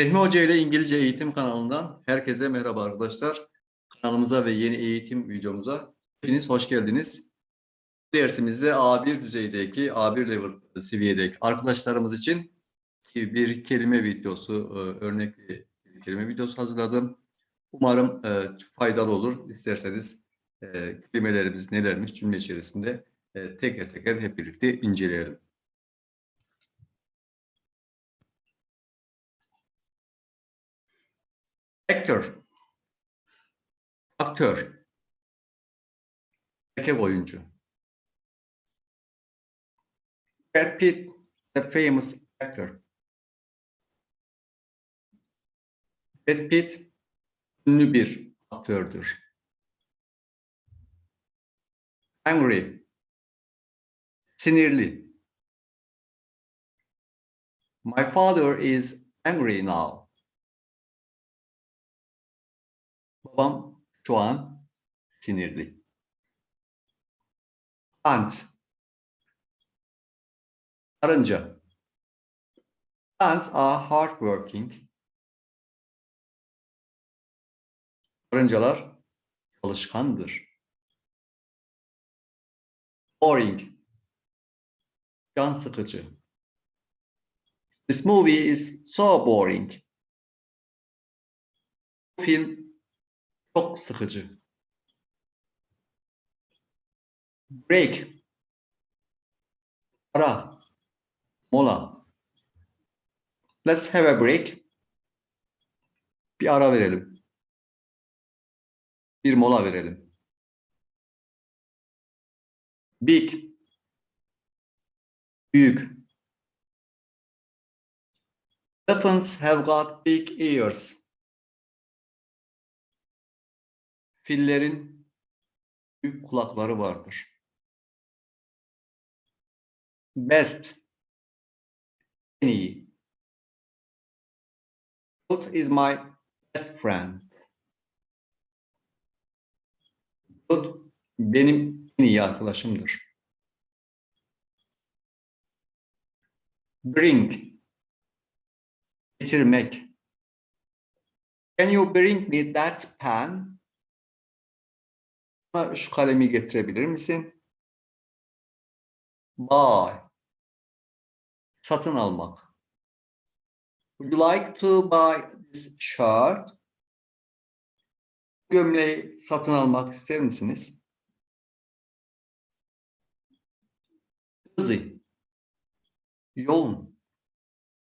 Fehmi Hoca ile İngilizce Eğitim kanalından herkese merhaba arkadaşlar. Kanalımıza ve yeni eğitim videomuza hepiniz hoş geldiniz. Dersimizde A1 düzeydeki, A1 level seviyedeki arkadaşlarımız için bir kelime videosu, e, örnek bir kelime videosu hazırladım. Umarım e, faydalı olur. İsterseniz e, kelimelerimiz nelermiş cümle içerisinde teker teker hep birlikte inceleyelim. Actor. Aktör. Erkek oyuncu. Brad Pitt, a famous actor. Brad Pitt, ünlü bir aktördür. Angry. Sinirli. My father is angry now. Babam şu an sinirli. Ant. Karınca. Ants are hardworking. Karıncalar çalışkandır. Boring. Can sıkıcı. This movie is so boring. Bu film çok sıkıcı. Break. Ara. Mola. Let's have a break. Bir ara verelim. Bir mola verelim. Big. Büyük. Elephants have got big ears. Fillerin büyük kulakları vardır. Best. En iyi. Ruth is my best friend. Ruth benim en iyi arkadaşımdır. Bring. Getirmek. Can you bring me that pen? Şu kalemi getirebilir misin? Buy. Satın almak. Would you like to buy this shirt? Gömleği satın almak ister misiniz? Busy. Yoğun.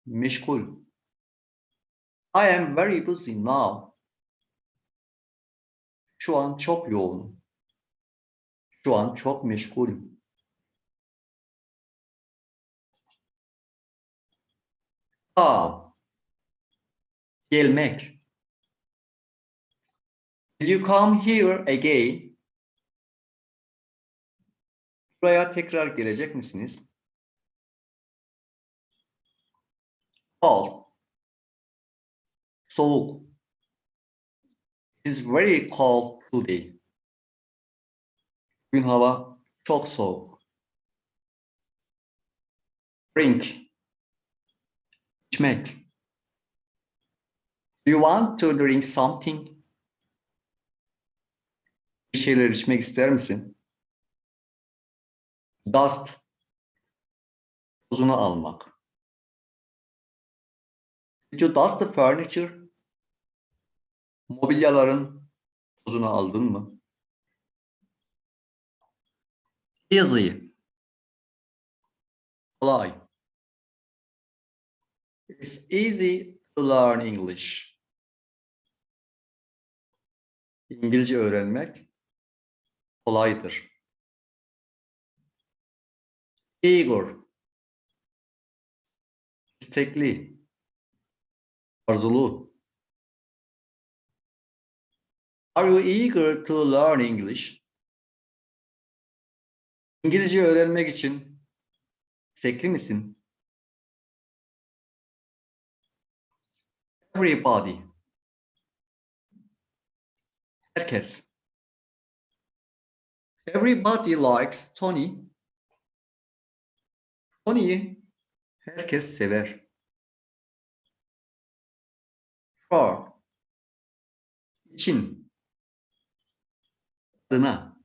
Meşgul. I am very busy now. Şu an çok yoğunum. Şu an çok meşgulüm. Come. Gelmek. Will you come here again? Buraya tekrar gelecek misiniz? Cold. Soğuk. It is very cold today. Bugün hava çok soğuk. Drink. İçmek. Do you want to drink something? Bir şeyler içmek ister misin? Dust. Tozunu almak. Did you dust the furniture? Mobilyaların tozunu aldın mı? Easy. Kolay. It's easy to learn English. İngilizce öğrenmek kolaydır. Eager. İstekli. Arzulu. Are you eager to learn English? İngilizce öğrenmek için istekli misin? Everybody. Herkes. Everybody likes Tony. Tony'yi herkes sever. For. için. Adına.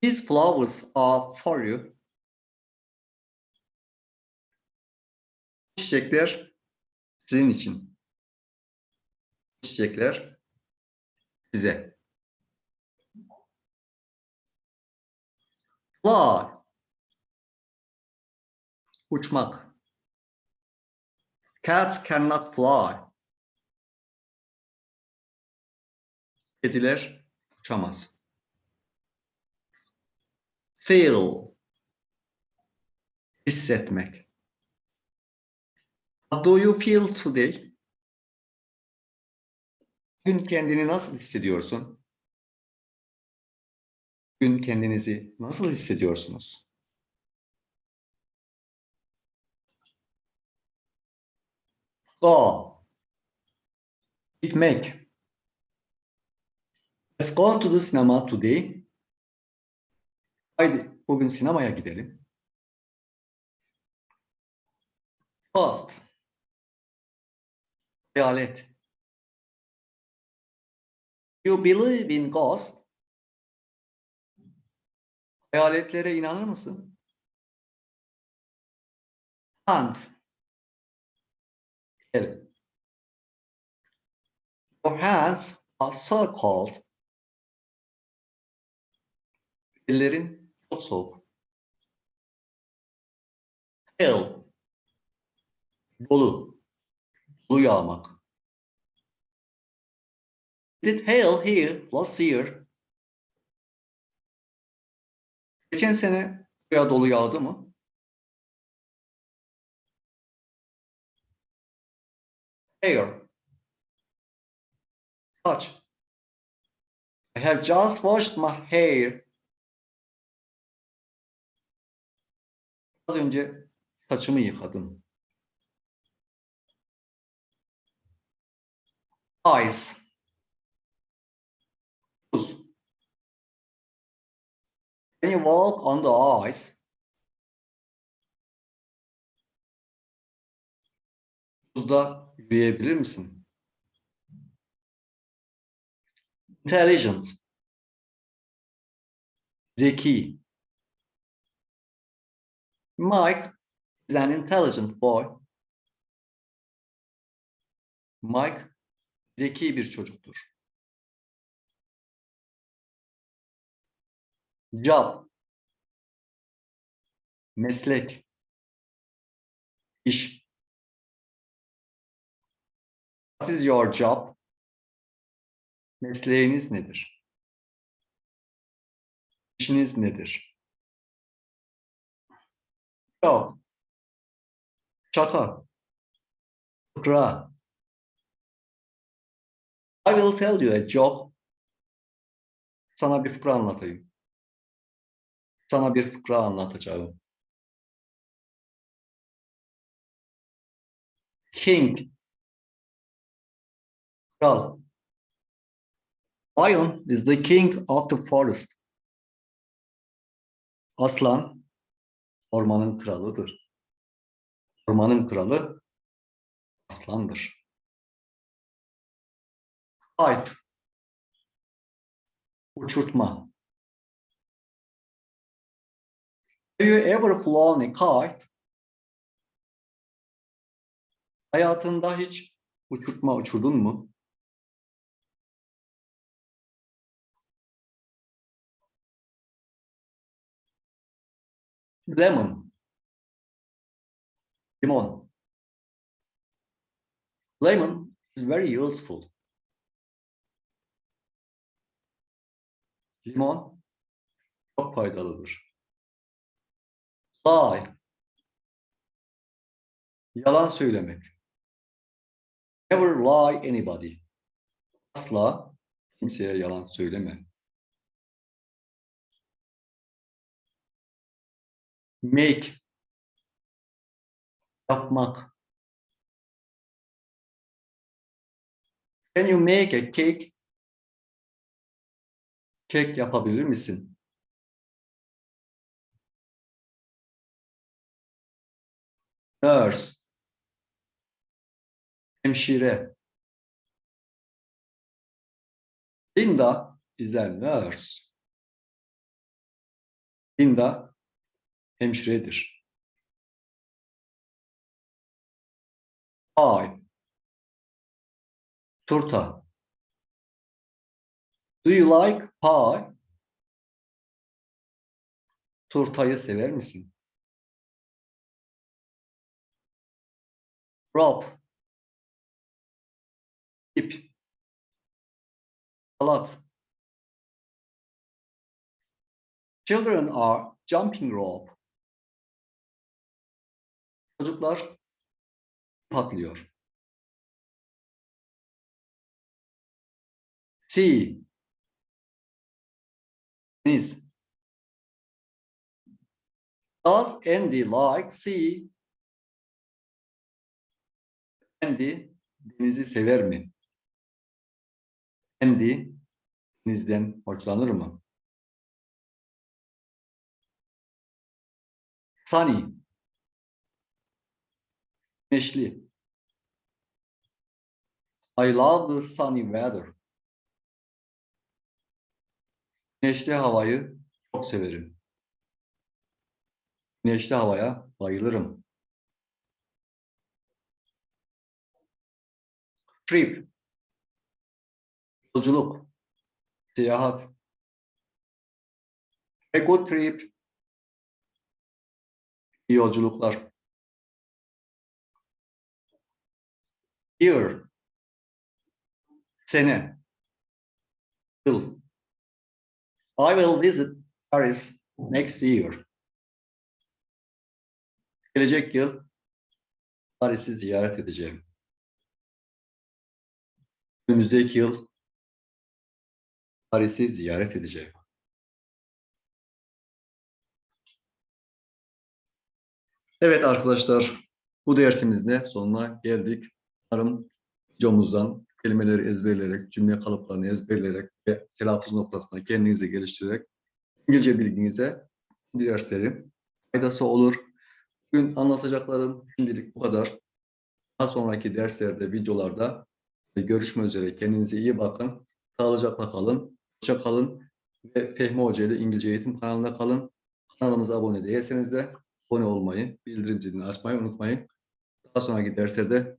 These flowers are for you. Çiçekler sizin için. Çiçekler size. Fly. Uçmak. Cats cannot fly. Kediler uçamaz. Feel. Hissetmek. How do you feel today? Bugün kendini nasıl hissediyorsun? Bugün kendinizi nasıl hissediyorsunuz? Go. Gitmek. Let's go to the cinema today. Haydi bugün sinemaya gidelim. Ghost. Hayalet. You believe in ghost? Hayaletlere inanır mısın? Hand. El. Your hands are so cold. Ellerin çok soğuk. Hail. Dolu. Dolu yağmak. Did hail here last year? Geçen sene buraya dolu yağdı mı? Hair. Saç. I have just washed my hair. Az önce saçımı yıkadım. Eyes. Buz. Can you walk on the ice? Buzda yürüyebilir misin? Intelligent. Zeki. Mike is an intelligent boy. Mike zeki bir çocuktur. Job. Meslek. İş. What is your job? Mesleğiniz nedir? İşiniz nedir? Yok. Şaka. Fıkra. I will tell you a joke. Sana bir fıkra anlatayım. Sana bir fıkra anlatacağım. King. Kral. Lion is the king of the forest. Aslan ormanın kralıdır. Ormanın kralı aslandır. Kite. Uçurtma. Have you ever flown a kite? Hayatında hiç uçurtma uçurdun mu? Lemon. Limon. Lemon is very useful. Limon çok faydalıdır. Lie. Yalan söylemek. Never lie anybody. Asla kimseye yalan söyleme. Make. Yapmak. Can you make a cake? Kek yapabilir misin? Nurse. hemşire. Linda is a nurse. Linda hemşiredir. Pie. Turta. Do you like pie? Turtayı sever misin? Rope. İp. Halat. Children are jumping rope. Çocuklar patlıyor. Sea. Deniz. Does Andy like sea? Andy denizi sever mi? Andy denizden hoşlanır mı? Sunny. Güneşli. I love the sunny weather. Güneşli havayı çok severim. Güneşli havaya bayılırım. Trip. Yolculuk. Seyahat. A good trip. İyi yolculuklar. Year. Sene. Yıl. I will visit Paris next year. Gelecek yıl Paris'i ziyaret edeceğim. Önümüzdeki yıl Paris'i ziyaret edeceğim. Evet arkadaşlar, bu dersimizde sonuna geldik. Umarım videomuzdan kelimeleri ezberleyerek, cümle kalıplarını ezberleyerek ve telaffuz noktasında kendinizi geliştirerek İngilizce bilginize bu derslerin faydası olur. Bugün anlatacaklarım şimdilik bu kadar. Daha sonraki derslerde, videolarda görüşmek üzere. Kendinize iyi bakın. Sağlıcakla kalın. Hoşça kalın. Ve Fehmi Hoca ile İngilizce Eğitim kanalına kalın. Kanalımıza abone değilseniz de abone olmayı, bildirim zilini açmayı unutmayın. Daha sonraki derslerde